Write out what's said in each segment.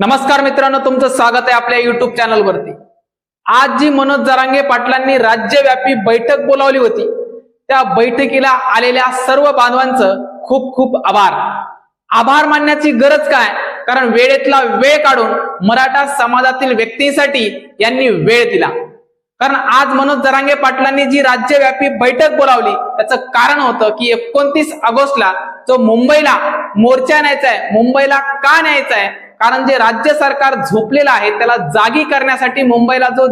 नमस्कार मित्रांनो तुमचं स्वागत आहे आपल्या युट्यूब चॅनलवरती आज जी मनोज जरांगे पाटलांनी राज्यव्यापी बैठक बोलावली होती. त्या बैठकीला आलेल्या सर्व बांधवांचं खूप खूप आभार. आभार मानण्याची गरज काय? कारण वेळेतला वेळ काढून मराठा समाजातील व्यक्तींसाठी यांनी वेळ दिला. कारण आज मनोज जरांगे पाटलांनी जी राज्यव्यापी बैठक बोलावली त्याचं कारण होतं की एकोणतीस ऑगस्टला जो मुंबईला मोर्चा न्यायचा आहे मुंबईला का न्यायचा आहे कारण जे राज्य सरकार झोपलेलं आहे त्याला जागी करण्यासाठी मुंबईला जो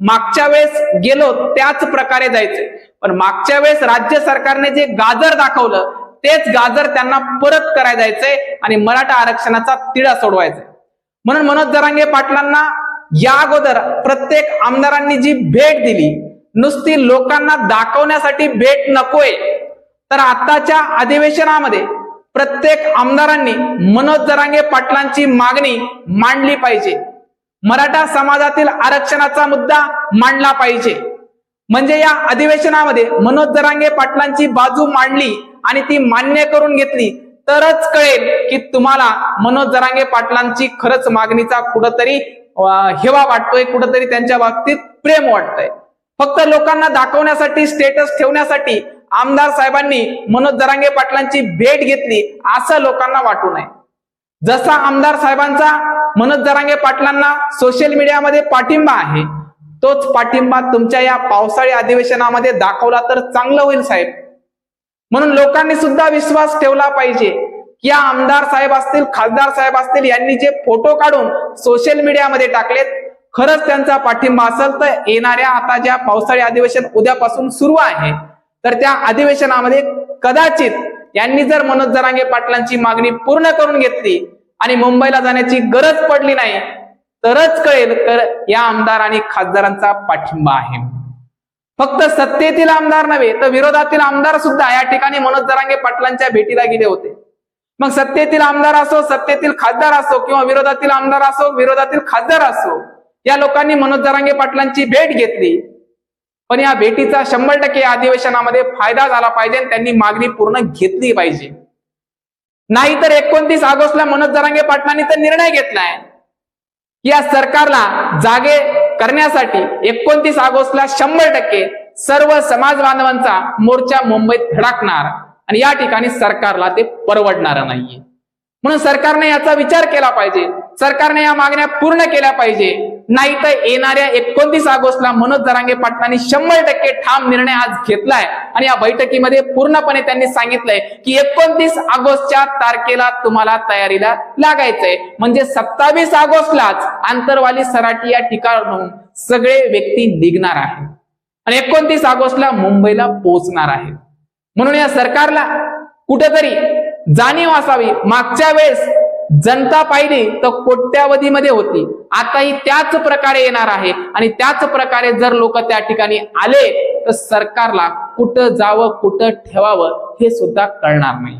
मागच्या वेळेस गेलो त्याच प्रकारे जायचंय पण मागच्या वेळेस राज्य सरकारने जे गाजर दाखवलं तेच गाजर त्यांना परत करायला जायचंय आणि मराठा आरक्षणाचा तिढा सोडवायचा म्हणून मनोज जरांगे पाटलांना या अगोदर प्रत्येक आमदारांनी जी भेट दिली नुसती लोकांना दाखवण्यासाठी भेट नकोय. तर आताच्या अधिवेशनामध्ये प्रत्येक आमदारांनी मनोज जरांगे पाटलांची मागणी मांडली पाहिजे. मराठा समाजातील आरक्षणाचा मुद्दा मांडला पाहिजे. म्हणजे या अधिवेशनामध्ये मनोज जरांगे पाटलांची बाजू मांडली आणि ती मान्य करून घेतली तरच कळेल की तुम्हाला मनोज जरांगे पाटलांची खरंच मागणीचा कुठंतरी हेवा वाटतोय कुठंतरी त्यांच्या बाबतीत प्रेम वाटतंय. फक्त लोकांना दाखवण्यासाठी स्टेटस ठेवण्यासाठी आमदार साहेबांनी मनोज जरांगे पाटलांची भेट घेतली असं लोकांना वाटू नये. जसा आमदार साहेबांचा मनोज जरांगे पाटलांना सोशल मीडियामध्ये पाठिंबा आहे तोच पाठिंबा तुमच्या या पावसाळी अधिवेशनामध्ये दाखवला तर चांगलं होईल साहेब. म्हणून लोकांनी सुद्धा विश्वास ठेवला पाहिजे की या आमदार साहेब असतील खासदार साहेब असतील यांनी जे फोटो काढून सोशल मीडियामध्ये टाकलेत खरंच त्यांचा पाठिंबा असेल तर येणाऱ्या आता ज्या पावसाळी अधिवेशन उद्यापासून सुरू आहे तर त्या अधिवेशनामध्ये कदाचित यांनी जर मनोज जरांगे पाटलांची मागणी पूर्ण करून घेतली आणि मुंबईला जाण्याची गरज पडली नाही तरच कळेल तर या आमदार आणि खासदारांचा पाठिंबा आहे. फक्त सत्तेतील आमदार नव्हे तर विरोधातील आमदार सुद्धा या ठिकाणी मनोज जरांगे पाटलांच्या भेटीला गेले होते. मग सत्तेतील आमदार असो सत्तेतील खासदार असो किंवा विरोधातील आमदार असो विरोधातील खासदार असो या लोकांनी मनोज जरांगे पाटलांची भेट घेतली. पण या भेटीचा शंभर टक्के या अधिवेशनामध्ये फायदा झाला पाहिजे आणि त्यांनी मागणी पूर्ण घेतली पाहिजे. नाहीतर एकोणतीस ऑगस्टला मनोज जरांगे पाटलांनी तर निर्णय घेतलाय. या सरकारला जागे करण्यासाठी एकोणतीस ऑगस्टला शंभर टक्के सर्व समाज बांधवांचा मोर्चा मुंबईत धडकणार आणि या ठिकाणी सरकारला ते परवडणार नाहीये. म्हणून सरकारने याचा विचार केला पाहिजे. सरकारने या मागण्या पूर्ण केल्या पाहिजे. नाही तर येणाऱ्या एकोणतीस ऑगस्टला मनोज जरांगे पाटलांनी शंभर टक्के ठाम निर्णय आज घेतलाय. आणि या बैठकीमध्ये पूर्णपणे त्यांनी सांगितलंय की एकोणतीस ऑगस्टच्या तारखेला तुम्हाला तयारीला लागायचंय. म्हणजे सत्तावीस ऑगस्टलाच आंतरवाली सराटी या ठिकाणून सगळे व्यक्ती निघणार आहे आणि एकोणतीस ऑगस्टला मुंबईला पोहोचणार आहे म्हणून या सरकारला कुठेतरी जाणीव असावी. मागच्या वेळेस जनता पाहिली तर कोट्यावधीमध्ये होती. आताही त्याच प्रकारे येणार आहे. आणि त्याच प्रकारे जर लोक त्या ठिकाणी आले तर सरकारला कुठं जावं कुठं ठेवावं हे सुद्धा कळणार नाही.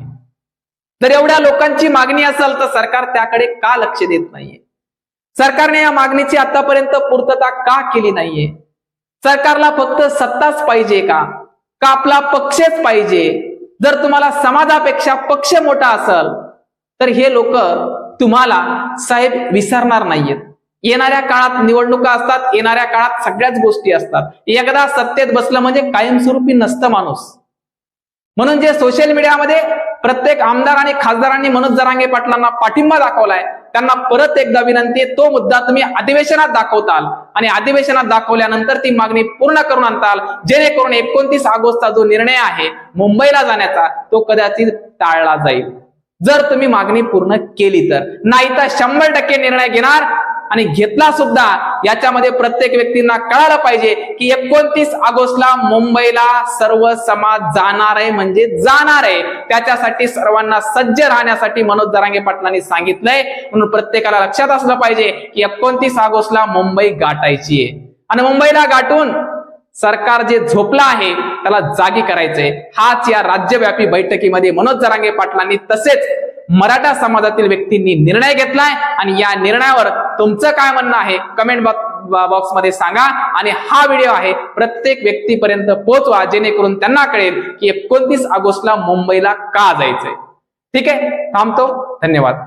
तर एवढ्या लोकांची मागणी असेल तर सरकार त्याकडे का लक्ष देत नाहीये? सरकारने या मागणीची आतापर्यंत पूर्तता का केली नाहीये? सरकारला फक्त सत्ताच पाहिजे का? का आपला पक्षच पाहिजे? जर तुम्हाला समाजापेक्षा पक्ष मोठा असेल तर हे लोक तुम्हाला साहेब विसरणार नाहीयेत. येणाऱ्या काळात निवडणुका असतात येणाऱ्या काळात सगळ्याच गोष्टी असतात. एकदा सत्तेत बसलं म्हणजे कायमस्वरूपी नसतं माणूस. म्हणून जे सोशल मीडियामध्ये प्रत्येक आमदार आणि खासदारांनी मनोज जरांगे पाटलांना पाठिंबा दाखवलाय त्यांना परत एकदा विनंती आहे तो मुद्दा तुम्ही अधिवेशनात दाखवताल. आणि अधिवेशनात दाखवल्यानंतर ती मागणी पूर्ण करून आणताल जेणेकरून एकोणतीस ऑगस्टचा जो निर्णय आहे मुंबईला जाण्याचा तो कदाचित टाळला जाईल. जर तुम्ही मागणी पूर्ण केली तर. नाही तर शंभर टक्के निर्णय घेणार आणि घेतला सुद्धा याच्यामध्ये प्रत्येक व्यक्तींना कळालं पाहिजे की एकोणतीस ऑगस्टला मुंबईला सर्व समाज जाणार आहे म्हणजे जाणार आहे. त्याच्यासाठी सर्वांना सज्ज राहण्यासाठी मनोज जरांगे पाटलांनी सांगितलंय. म्हणून प्रत्येकाला लक्षात असलं पाहिजे की एकोणतीस ऑगस्टला मुंबई गाठायची आहे. आणि मुंबईला गाठून सरकार जे झोपलं आहे त्याला जागी करायचंय. हाच या राज्यव्यापी बैठकीमध्ये मनोज जरांगे पाटलांनी तसेच मराठा समाजातील व्यक्तींनी निर्णय घेतलाय आणि या निर्णयावर तुमचं काय म्हणणं आहे? कमेंट बॉक्समध्ये सांगा. आणि हा व्हिडिओ आहे प्रत्येक व्यक्तीपर्यंत पोहोचवा जेणेकरून त्यांना कळेल की एकोणतीस ऑगस्टला मुंबईला का जायचंय. ठीक आहे? थांबतो. धन्यवाद.